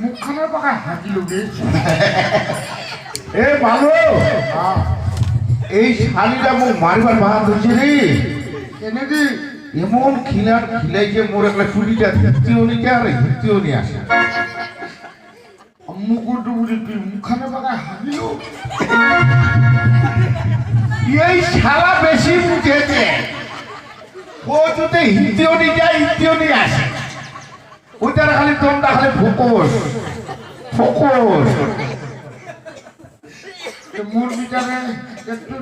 মুখখানের পাখায় হাগিল এ ভালো এই শালিটা মোক মারবার বাহাদ হচ্ছে রে। এমন খিলার খিলাই যে মোর একটা চুলিটা হিরতিও নিতে আর হিরতিও নিয়ে আসে? হাগিল এই শালা বেশি বুঝেছে ও যদি নিয়ে যায় নিয়ে আসে। ওইটার খালি দমটা খালি ফোকস। ফোকস। মোর একটু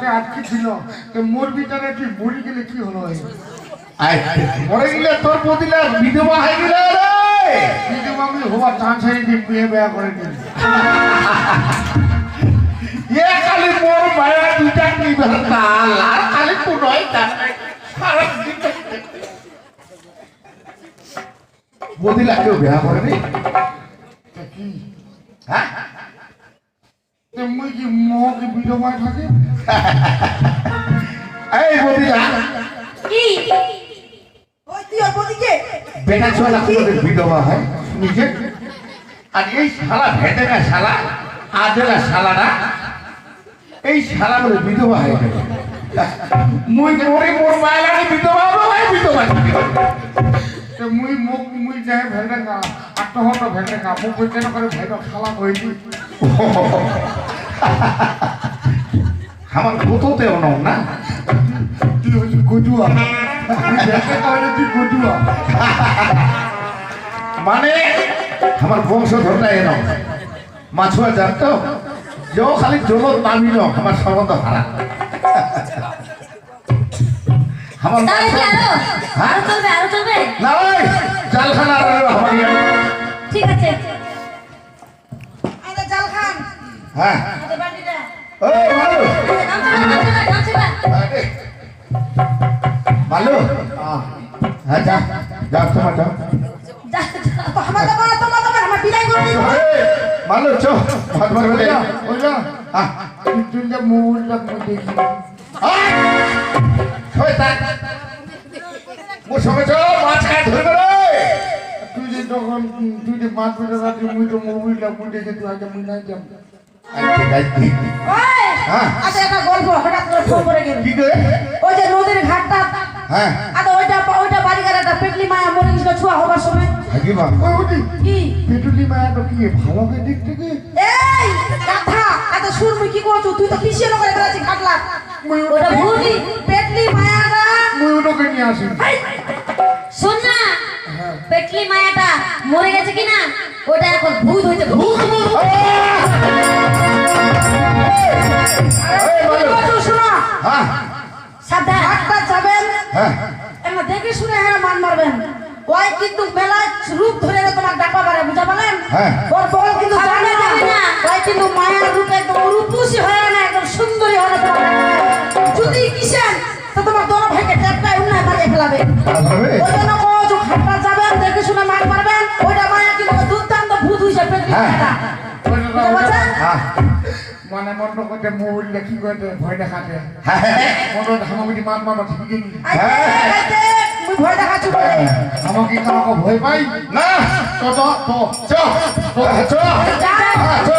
যে আটকে ছিল তো মোর মরি গেলে কি হলো? মরে গেলে তোর বদিলা বিধবা হয়ে গেলে কিন্তু আমি হওয়া চান্স হয়ে দিন বিয়ে বেয়া করে দিন। এ খালি মোর মায়া দুটা নিবার তাল আর খালি সারা দিন বদিলা কেউ বিয়া করেনি কি? হ্যাঁ? মুই কি মহকে বিধবায় থাকে এই বদিলা। কি ওই তুই ওর বদিকে বেটা ছোলা কোনোদিন বিধবা হয়। নিজে? আর এই শালা ভেটে শালা আজেলা শালাটা এই শালা বলে বিধবা হয়ে গেছে মুই মরে মোর মায়ের বিধবা হব ভাই বিধবা তো মুই মুখ মুই যাই ভেড়ে গা আত্মহত ভেড়ে গা মুখ কেন করে ভেড় খালা কইলি। আমার কোথাও নও না? তুই হচ্ছে গজুয়া। ভেড়ে কইলে তুই গজুয়া। মানে আমার বংশধরটা এনো মাছুয়া যার তো যে খালি জলত নামিল আমার সম্বন্ধ হারা। আমার তাহলে কি আরও? হ্যাঁ? না জালখানা আমার ইয়ে। ঠিক আছে। হ্যাঁ। হ্যাঁ যা যা তোমার যাও যা। দিন চো ভাত মারবে দে ওইলা ওইলা তুই তুই যে মোবাইলটা মুই দেখি শয়তান মোর সঙ্গে চল মাছ খায় ধরবে রে তুই যে তখন তুই যে মাছ পেটে রাখি মুই তো মোবাইলটা মুই দেখে তুই আগে মুই নাই যাম আইতে গাইতে ওই হ্যাঁ। আচ্ছা একটা গল্প হঠাৎ করে ফোন করে গেল কি করে ওই যে নদীর ঘাটটা হ্যাঁ আচ্ছা ওইটা ওইটা বাড়িঘর একটা পেটলি মায়া মরে গেছিল ছোঁয়া হবার সময়। মা ওটি কি? পেটুলি মায়াটা কি ভালো করে দিক থেকে এই কথা এত সুর মুই কি করছ? তুই তো পিছিয়ে ওটা ভুলি পেটলি মায়াটা মুই ওটাকে নিয়ে আসি। শোন না পেটলি মায়াটা মরে গেছে কিনা ওটা এখন ভূত হ্যাঁ। সাবধান। যাবেন হ্যাঁ। দেখে শুনে হ্যাঁ মান মারবেন। ওই কিন্তু মেলায় রূপ ধরে তোমার ডাকা পারে বুঝা পারেন হ্যাঁ। ওর কিন্তু জানে না ওই কিন্তু মায়ার রূপে একদম রূপসী হয় না একদম সুন্দরী হয় না যদি কিসেন তো তোমার ভাইকে টেপটায় উন্নয় মারিয়ে ফেলাবে। ওই জন্য ঘাটটা যাবেন দেখে শুনে মান মারবেন ওইটা মায়া কিন্তু দুর্দান্ত ভূত হইছে পেটলি হ্যাঁ। হ্যাঁ। মানে মন করতে মোবাইলটা কি করে ভয় দেখাতে। হ্যাঁ। মনে হামাগুড়ি মান মামা ঠিক ভয় দেখাচ্ছ বলে। আমাকে কাউকে ভয় পাই? না। তো তো তো চ চ যা চ